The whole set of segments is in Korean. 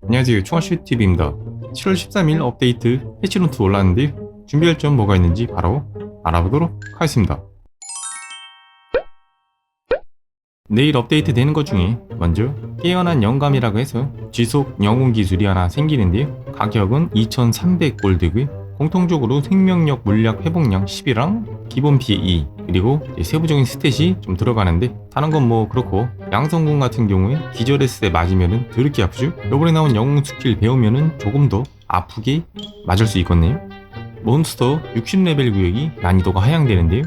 안녕하세요. 총알슛TV입니다. 7월 13일 업데이트 패치노트 올랐는데 준비할 점 뭐가 있는지 바로 알아보도록 하겠습니다. 내일 업데이트 되는 것 중에 먼저 깨어난 영감이라고 해서 지속 영웅 기술이 하나 생기는데요. 가격은 2300골드고요 공통적으로 생명력, 물약, 회복량 10이랑 기본 피해 2 그리고 세부적인 스탯이 좀 들어가는데 다른 건 뭐 그렇고 양성군 같은 경우에 기절했을 때 맞으면은 더럽게 아프죠? 요번에 나온 영웅 스킬 배우면은 조금 더 아프게 맞을 수 있겠네요. 몬스터 60레벨 구역이 난이도가 하향되는데요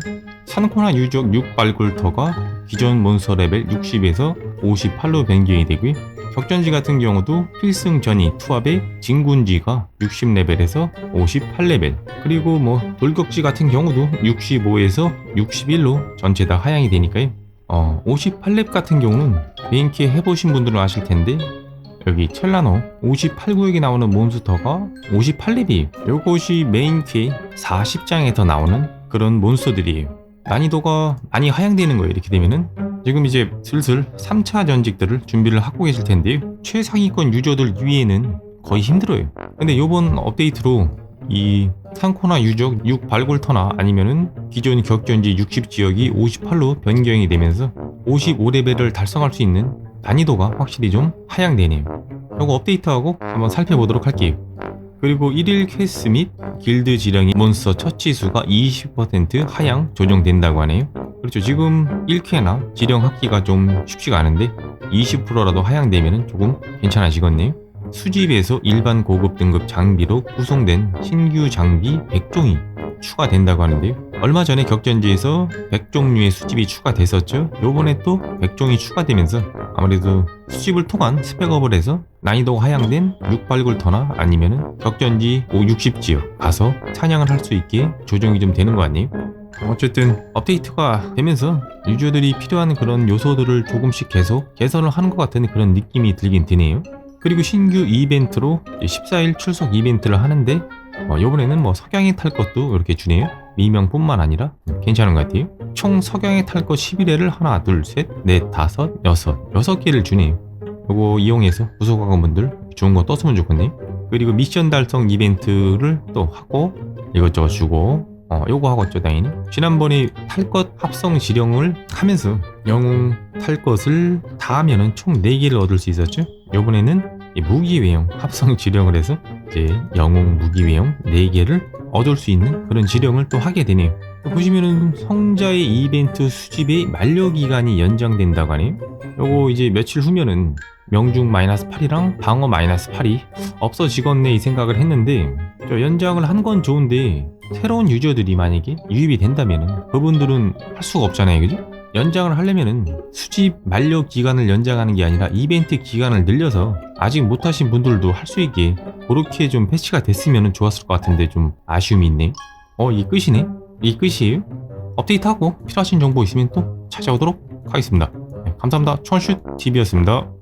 산코나 유적 6발굴터가 기존 몬스터 레벨 60에서 58로 변경이 되고요 격전지 같은 경우도 필승 전이 투합의 진군지가 60레벨에서 58레벨 그리고 뭐 돌격지 같은 경우도 65에서 61로 전체 다 하향이 되니까요. 어 58렙 같은 경우는 메인키에 해보신 분들은 아실 텐데 여기 첼라노 58구역에 나오는 몬스터가 58렙이에요. 요것이 메인키에 40장에 더 나오는 그런 몬스터들이에요 난이도가 많이 하향되는 거예요 이렇게 되면은. 지금 이제 슬슬 3차 전직들을 준비를 하고 계실 텐데요 최상위권 유저들 위에는 거의 힘들어요. 근데 요번 업데이트로 이 상코나 유적 6 발굴터나 아니면은 기존 격전지 60 지역이 58로 변경이 되면서 55레벨을 달성할 수 있는 난이도가 확실히 좀 하향되네요. 요거 업데이트하고 한번 살펴보도록 할게요 그리고 1일 퀘스트 및 길드 지령이 몬스터 처치 수가 20% 하향 조정된다고 하네요. 그렇죠. 지금 1쾌나 지령 하기가 좀 쉽지가 않은데 20%라도 하향되면 조금 괜찮아지겠네요. 수집에서 일반 고급 등급 장비로 구성된 신규 장비 100종이 추가된다고 하는데요. 얼마 전에 격전지에서 100종류의 수집이 추가됐었죠. 요번에 또 100종이 추가되면서 아무래도 수집을 통한 스펙업을 해서 난이도가 하향된 6발굴터나 아니면은 격전지 5, 60지역 가서 사냥을 할 수 있게 조정이 좀 되는 거 아니에요? 어쨌든 업데이트가 되면서 유저들이 필요한 그런 요소들을 조금씩 계속 개선을 하는 것 같은 그런 느낌이 들긴 드네요. 그리고 신규 이벤트로 14일 출석 이벤트를 하는데 어, 이번에는 뭐 석양에 탈 것도 이렇게 주네요. 미명뿐만 아니라 괜찮은 것 같아요. 총 석양에 탈 것 11회를 하나, 둘, 셋, 넷, 다섯, 여섯, 여섯 개를 주네요. 요거 이용해서 구속학원분들 좋은 거 떴으면 좋겠네요. 그리고 미션 달성 이벤트를 또 하고 이것저것 주고 어 요거 하겠죠 당연히 지난번에 탈 것 합성 지령을 하면서 영웅 탈 것을 다 하면은 총 4개를 얻을 수 있었죠 요번에는 이 무기 외형 합성 지령을 해서 이제 영웅 무기 외형 4개를 얻을 수 있는 그런 지령을 또 하게 되네요 또 보시면은 성자의 이벤트 수집의 만료 기간이 연장된다고 하네요 요거 이제 며칠 후면은 명중 마이너스 8이랑 방어 마이너스 8이 없어지겠네 이 생각을 했는데 저 연장을 한 건 좋은데 새로운 유저들이 만약에 유입이 된다면은 그분들은 할 수가 없잖아요 그죠? 연장을 하려면은 수집 만료 기간을 연장하는 게 아니라 이벤트 기간을 늘려서 아직 못하신 분들도 할 수 있게 그렇게 좀 패치가 됐으면 좋았을 것 같은데 좀 아쉬움이 있네 어이 끝이네? 이 끝이에요? 업데이트하고 필요하신 정보 있으면 또 찾아오도록 하겠습니다 네, 감사합니다 총알슛 TV였습니다